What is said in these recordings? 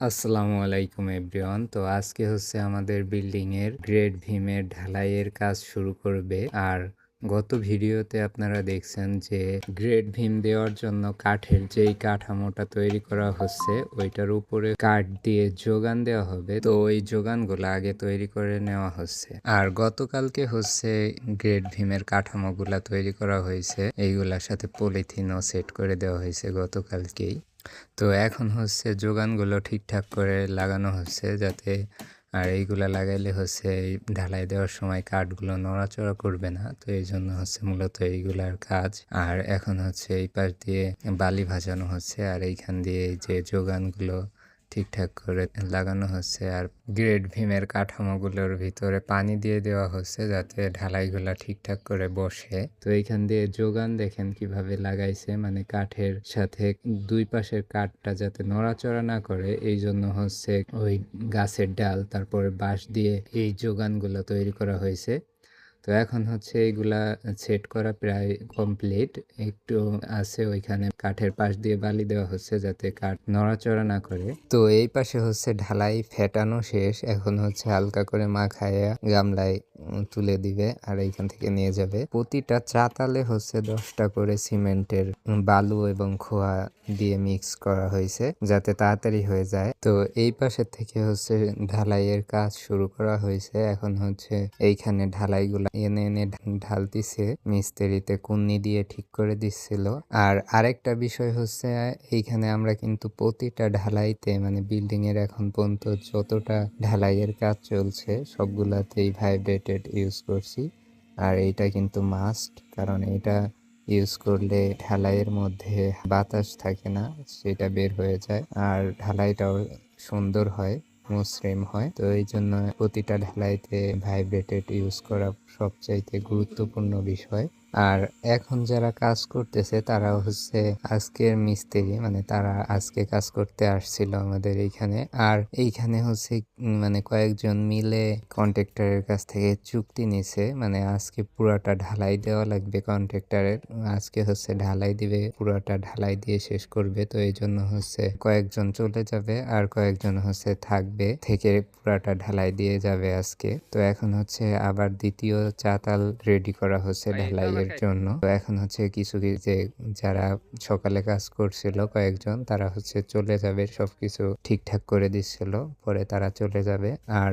আসসালামু আলাইকুম এভরিওয়ান। তো আজকে হচ্ছে আমাদের বিল্ডিং এর গ্রেড ভীমের ঢালাইয়ের কাজ শুরু করবে। আর গত ভিডিওতে আপনারা দেখছেন যে গ্রেড ভীম দেওয়ার জন্য কাঠের যেই কাঠামোটা তৈরি করা হচ্ছে, ওইটার উপরে কাঠ দিয়ে যোগান দেওয়া হবে। তো ওই যোগানগুলো আগে তৈরি করে নেওয়া হচ্ছে। আর গতকালকে হচ্ছে গ্রেড ভীমের কাঠামোগুলা তৈরি করা হয়েছে। এইগুলার সাথে পলিথিনও সেট করে দেওয়া হয়েছে গতকালকেই। তো এখন হচ্ছে যোগানগুলো ঠিকঠাক করে লাগানো হচ্ছে যাতে আর এইগুলা লাগাইলে হচ্ছে ঢালাই দেওয়ার সময় কাঠগুলো নড়াচড়া করবে না। তো এই জন্য হচ্ছে মূলত এইগুলার কাজ। আর এখন হচ্ছে এই পাশ দিয়ে বালি ভাজানো হচ্ছে। আর এইখান দিয়ে যে যোগানগুলো ঠিকঠাক করে লাগানো হচ্ছে আর গ্রেড ভীমের কাঠামোগুলোর ভিতরে পানি দিয়ে দেওয়া হচ্ছে যাতে ঢালাইগুলা ঠিকঠাক করে বসে। তো এইখান দিয়ে যোগান দেখেন কীভাবে লাগাইছে মানে কাঠের সাথে দুই পাশের কাঠটা যাতে নড়াচড়া না করে এই জন্য হচ্ছে ওই গাছের ডাল, তারপরে বাঁশ দিয়ে এই যোগানগুলো তৈরি করা হয়েছে। তো এখন হচ্ছে এইগুলা সেট করা প্রায় কমপ্লিট একটু আছে ওইখানে কাঠের পাশ দিয়ে বালি দেওয়া হচ্ছে যাতে কাঠ নড়াচড়া না করে। তো এই পাশে হচ্ছে ঢালাই ফেটানো শেষ। এখন হচ্ছে হালকা করে মাখায়া গামলায় তুলে দিবে আর এইখান থেকে নিয়ে যাবে। প্রতিটা চাতালে হচ্ছে দশটা করে সিমেন্টের বালু এবং খোয়া দিয়ে মিক্স করা হয়েছে যাতে তাড়াতাড়ি হয়ে যায়। তো এই পাশের থেকে হচ্ছে ঢালাইয়ের কাজ শুরু করা হয়েছে। এখন হচ্ছে এইখানে ঢালাইগুলা এনে এনে ঢালতিছে, মিস্ত্রিতে কুন্নি দিয়ে ঠিক করে দিচ্ছিল। আর আরেকটা বিষয় হচ্ছে, এইখানে আমরা কিন্তু প্রতিটা ঢালাইতে মানে বিল্ডিং এর এখন পর্যন্ত যতটা ঢালাইয়ের কাজ চলছে, সবগুলাতেই ভাইব্রেটেড ইউজ করছি। আর এটা কিন্তু মাস্ট, কারণ এটা ইউজ করলে ঢালাইয়ের মধ্যে বাতাস থাকে না, সেটা বের হয়ে যায়। আর ঢালাইটাও সুন্দর হয়। মসৃণ হয়। তো এই জন্য প্রতিটা ঢালাইতে ভাইব্রেটেড ইউজ করা সবচাইতে গুরুত্বপূর্ণ বিষয়। আর এখন যারা কাজ করতেছে তারা হচ্ছে আজকের মিস্ত্রি মানে তারা আজকে কাজ করতে আসছিল আমাদের এইখানে। আর এইখানে হচ্ছে মানে কয়েকজন মিলে কন্ট্রাক্টরের কাছ থেকে চুক্তি নিছে। মানে আজকে পুরাটা ঢালাই দেওয়া লাগবে কন্ট্রাক্টরের। আজকে হচ্ছে ঢালাই দিবে পুরাটা ঢালাই দিয়ে শেষ করবে। তো এই জন্য হচ্ছে কয়েকজন চলে যাবে আর কয়েকজন হচ্ছে থাকবে থেকে পুরাটা ঢালাই দিয়ে যাবে আজকে। তো এখন হচ্ছে আবার দ্বিতীয় চাতাল রেডি করা হচ্ছে ঢালাইয়ের জন্য। তো এখন হচ্ছে কিছু যে যারা সকালে কাজ করছিল কয়েকজন তারা হচ্ছে চলে যাবে সবকিছু ঠিকঠাক করে দিচ্ছিল পরে তারা চলে যাবে। আর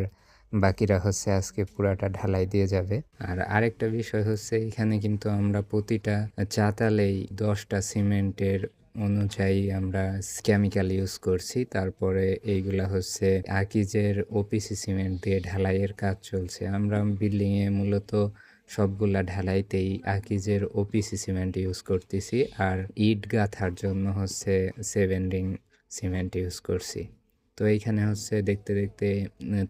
বাকিরা হচ্ছে আজকে পুরাটা ঢালাই দিয়ে যাবে। আর আরেকটা বিষয় হচ্ছে এখানে কিন্তু আমরা প্রতিটা চাতালেই দশটা সিমেন্টের অনুযায়ী আমরা কেমিক্যাল ইউজ করছি। তারপরে এইগুলা হচ্ছে আকিজের ওপিসি সিমেন্ট দিয়ে ঢালাইয়ের কাজ চলছে। আমরা বিল্ডিংয়ে মূলত সবগুলা ঢালাইতেই আকিজের ওপিসি সিমেন্ট ইউজ করতেছি আর ইট গাঁথার জন্য হচ্ছে সেভেন রিং সিমেন্ট ইউজ করছি। তো এইখানে হচ্ছে দেখতে দেখতে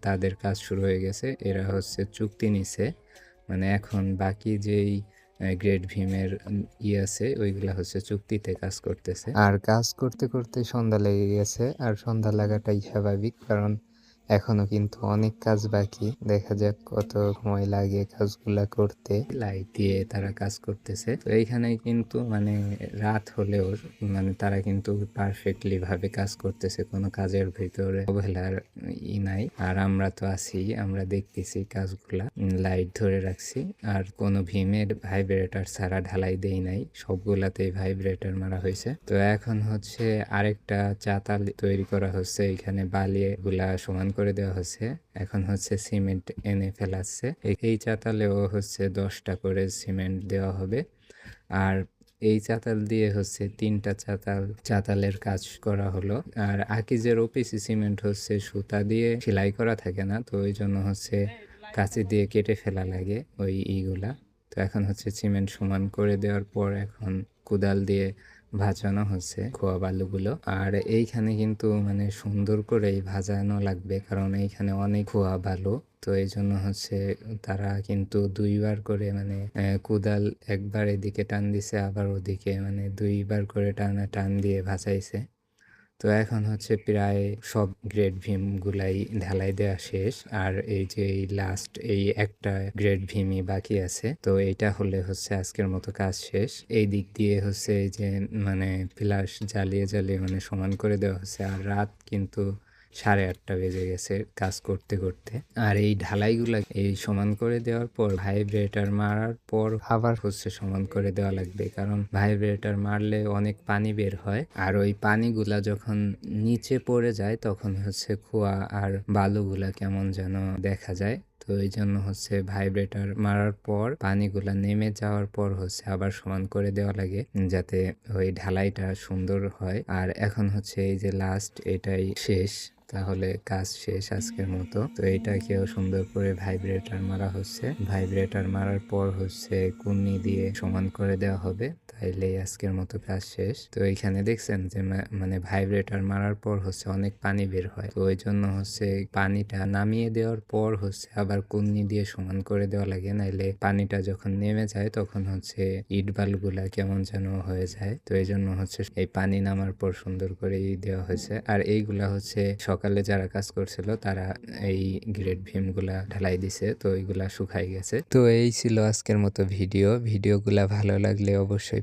তাদের কাজ শুরু হয়ে গেছে। এরা হচ্ছে চুক্তি নিছে। মানে এখন বাকি যেই গ্রেট ভীমের ই আছে, ওইগুলা হচ্ছে চুক্তিতে কাজ করতেছে। আর কাজ করতে করতে সন্ধ্যা লেগে গেছে। আর সন্ধ্যা লাগাটাই স্বাভাবিক, কারণ এখনও কিন্তু অনেক কাজ বাকি। দেখা যাক কত সময় লাগে কাজগুলা করতে। লাইট দিয়ে তারা কাজ করতেছে। তো এইখানে কিন্তু মানে রাত হলেও মানে তারা কিন্তু পারফেক্টলি ভাবে কাজ করতেছে, কোনো কাজের ভিতরে অবহেলার ই নাই। আর আমরা তো আছি, আমরা দেখতেছি কাজগুলা। লাইট ধরে রাখছি। আর কোনো ভীমের ভাইব্রেটার ছাড়া ঢালাই দেই নাই। সবগুলাতেই ভাইব্রেটার মারা হয়েছে। তো এখন হচ্ছে আরেকটা চাতাল তৈরি করা হচ্ছে। এখানে বালি গুলা সমান করে দেওয়া হচ্ছে। এখন হচ্ছে সিমেন্ট এনে ফেলাচ্ছে। এই- চাতালেও হচ্ছে দশটা করে সিমেন্ট দেওয়া হবে। আর এই চাতাল দিয়ে হচ্ছে তিনটা চাতাল, চাতালের কাজ করা হলো। আর আকিজের ওপিসি সিমেন্ট হচ্ছে সুতা দিয়ে সেলাই করা থাকে না, তো ওই জন্য হচ্ছে কাঁচি দিয়ে কেটে ফেলা লাগে ওই ইগুলা। তো এখন হচ্ছে সিমেন্ট সমান করে দেওয়ার পর এখন কোদাল দিয়ে ভাজানো হচ্ছে খোয়া বালুগুলো। আর এইখানে কিন্তু মানে সুন্দর করেই ভাজানো লাগবে, কারণ এইখানে অনেক খোয়া বালু। তো এই জন্য হচ্ছে তারা কিন্তু দুইবার করে মানে কোদাল একবার এদিকে টান দিছে, আবার ওদিকে মানে দুইবার করে টানা টান দিয়ে ভাসাইছে তো এখন হচ্ছে প্রায় সব গ্রেড ভীম গুলাই ঢালাই দেওয়া শেষ। আর এই যে এই লাস্ট এই একটা গ্রেড ভীমই বাকি আছে। তো এটা হলে হচ্ছে আজকের মতো কাজ শেষ। এই দিক দিয়ে হচ্ছে এই যে মানে ফ্লাশ জ্বালিয়ে জ্বালিয়ে মানে সমান করে দেওয়া হচ্ছে। আর রাত কিন্তু সাড়ে আটটা বেজে গেছে কাজ করতে করতে। আর এই ঢালাইগুলো এই সমান করে দেওয়ার পর ভাইব্রেটার মারার পর আবার হচ্ছে সমান করে দেওয়া লাগবে। কারণ ভাইব্রেটার মারলে অনেক পানি বের হয়। আর ওই পানিগুলা যখন নিচে পড়ে যায় তখন হচ্ছে খোয়া আর বালুগুলা কেমন যেন দেখা যায়। তো এই জন্য হচ্ছে ভাইব্রেটার মারার পর পানিগুলা নেমে যাওয়ার পর হচ্ছে আবার সমান করে দেওয়া লাগে যাতে ওই ঢালাইটা সুন্দর হয়। আর এখন হচ্ছে এই যে লাস্ট এটাই শেষ, তাহলে কাজ শেষ আজকের মতো। তো এটাকেও সুন্দর করে ভাইব্রেটার মারা হচ্ছে। ভাইব্রেটার মারার পর হচ্ছে কুন্নি দিয়ে সমান করে দেওয়া হবে। তাইলে আজকের মতো কাজ শেষ। তো এখানে দেখছেন যে মানে ভাইব্রেটার মারার পর হচ্ছে অনেক পানি বের হয়। তো ওই জন্য হচ্ছে পানিটা নামিয়ে দেওয়ার পর হচ্ছে আবার কুন্নি দিয়ে সমান করে দেওয়া লাগে। নাইলে পানিটা যখন নেমে যায় তখন হচ্ছে ইট বালুগুলা কেমন যেন হয়ে যায়। তো এই জন্য হচ্ছে এই পানি নামার পর সুন্দর করে দেওয়া হয়েছে। আর এইগুলা হচ্ছে সকালে যারা কাজ করছিল তারা এই গ্রেড ভীমগুলা ঢালাই দিছে। তো এইগুলা শুকাই গেছে। তো এই ছিল আজকের মতো ভিডিও। ভিডিওগুলা ভালো লাগলে অবশ্যই